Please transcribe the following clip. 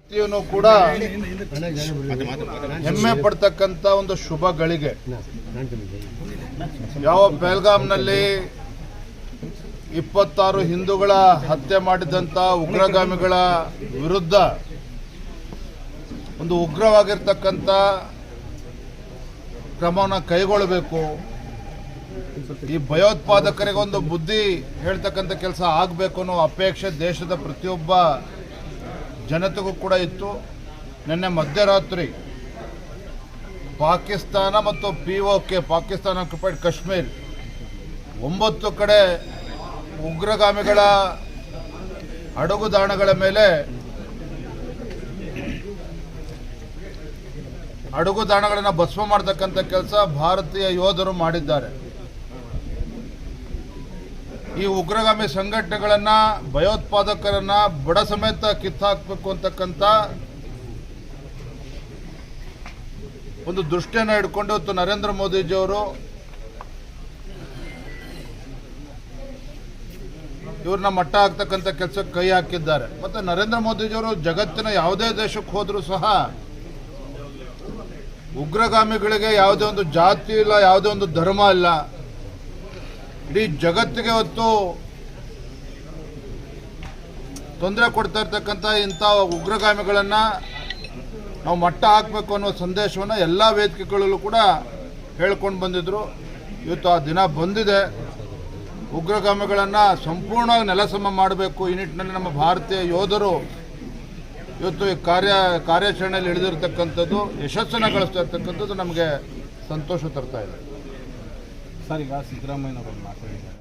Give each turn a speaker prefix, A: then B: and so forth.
A: ವ್ಯಕ್ತಿಯನ್ನು ಕೂಡ ಹೆಮ್ಮೆ ಪಡ್ತಕ್ಕಂತ ಒಂದು ಶುಭ ಗಳಿಗೆ. ಯಾವ ಬೆಲ್ಗಾಂನಲ್ಲಿ ಇಪ್ಪತ್ತಾರು ಹಿಂದೂಗಳ ಹತ್ಯೆ ಮಾಡಿದಂತ ಉಗ್ರಗಾಮಿಗಳ ವಿರುದ್ಧ ಒಂದು ಉಗ್ರವಾಗಿರ್ತಕ್ಕಂಥ ಕ್ರಮವನ್ನು ಕೈಗೊಳ್ಳಬೇಕು. ಈ ಭಯೋತ್ಪಾದಕರಿಗೊಂದು ಬುದ್ಧಿ ಹೇಳ್ತಕ್ಕಂಥ ಕೆಲಸ ಆಗಬೇಕು ಅನ್ನೋ ಅಪೇಕ್ಷೆ ದೇಶದ ಪ್ರತಿಯೊಬ್ಬ ಜನತೆಗೂ ಕೂಡ ಇತ್ತು. ನಿನ್ನೆ ಮಧ್ಯರಾತ್ರಿ ಪಾಕಿಸ್ತಾನ ಮತ್ತು P O K Pakistan occupied Kashmir ಒಂಬತ್ತು ಕಡೆ ಉಗ್ರಗಾಮಿಗಳ ಅಡುಗುದಾಣಗಳ ಮೇಲೆ ಅಡುಗುದಾಣಗಳನ್ನು ಭಸ್ಮ ಮಾಡತಕ್ಕಂಥ ಕೆಲಸ ಭಾರತೀಯ ಯೋಧರು ಮಾಡಿದ್ದಾರೆ. ಈ ಉಗ್ರಗಾಮಿ ಸಂಘಟನೆಗಳನ್ನು, ಭಯೋತ್ಪಾದಕರನ್ನು ಬಡ ಸಮೇತ ಕಿತ್ತಾಕ್ಬೇಕು ಅಂತಕ್ಕಂಥ ಒಂದು ದೃಷ್ಟಿಯನ್ನು ಇಟ್ಕೊಂಡು ಇವತ್ತು ನರೇಂದ್ರ ಮೋದಿಜಿಯವರು ಇವ್ರನ್ನ ಮಟ್ಟ ಹಾಕ್ತಕ್ಕಂಥ ಕೆಲಸಕ್ಕೆ ಕೈ ಹಾಕಿದ್ದಾರೆ. ಮತ್ತೆ ನರೇಂದ್ರ ಮೋದಿಜಿಯವರು ಜಗತ್ತಿನ ಯಾವುದೇ ದೇಶಕ್ಕೆ ಹೋದರೂ ಸಹ ಉಗ್ರಗಾಮಿಗಳಿಗೆ ಯಾವುದೇ ಒಂದು ಜಾತಿ ಇಲ್ಲ, ಯಾವುದೇ ಒಂದು ಧರ್ಮ ಇಲ್ಲ. ಇಡೀ ಜಗತ್ತಿಗೆ ಹೊತ್ತು ತೊಂದರೆ ಕೊಡ್ತಾ ಇರ್ತಕ್ಕಂಥ ಇಂಥ ಉಗ್ರಗಾಮಿಗಳನ್ನು ನಾವು ಮಟ್ಟ ಹಾಕಬೇಕು ಅನ್ನೋ ಸಂದೇಶವನ್ನು ಎಲ್ಲ ವೇದಿಕೆಗಳಲ್ಲೂ ಕೂಡ ಹೇಳ್ಕೊಂಡು ಬಂದಿದ್ರು. ಇವತ್ತು ಆ ದಿನ ಬಂದಿದೆ. ಉಗ್ರಗಾಮಿಗಳನ್ನು ಸಂಪೂರ್ಣವಾಗಿ ನೆಲಸಮ ಮಾಡಬೇಕು. ಈ ನಿಟ್ಟಿನಲ್ಲಿ ನಮ್ಮ ಭಾರತೀಯ ಯೋಧರು ಇವತ್ತು ಈ ಕಾರ್ಯ, ಕಾರ್ಯಾಚರಣೆಯಲ್ಲಿ ಇಳಿದಿರ್ತಕ್ಕಂಥದ್ದು, ಯಶಸ್ಸನ್ನು ಗಳಿಸ್ತಾ ಇರ್ತಕ್ಕಂಥದ್ದು ನಮಗೆ ಸಂತೋಷ ತರ್ತಾ ಇದೆ.
B: ಸರ್ ಈಗ ಸಿದ್ದರಾಮಯ್ಯನವರು ಮಾತಾಡಿದ್ದಾರೆ.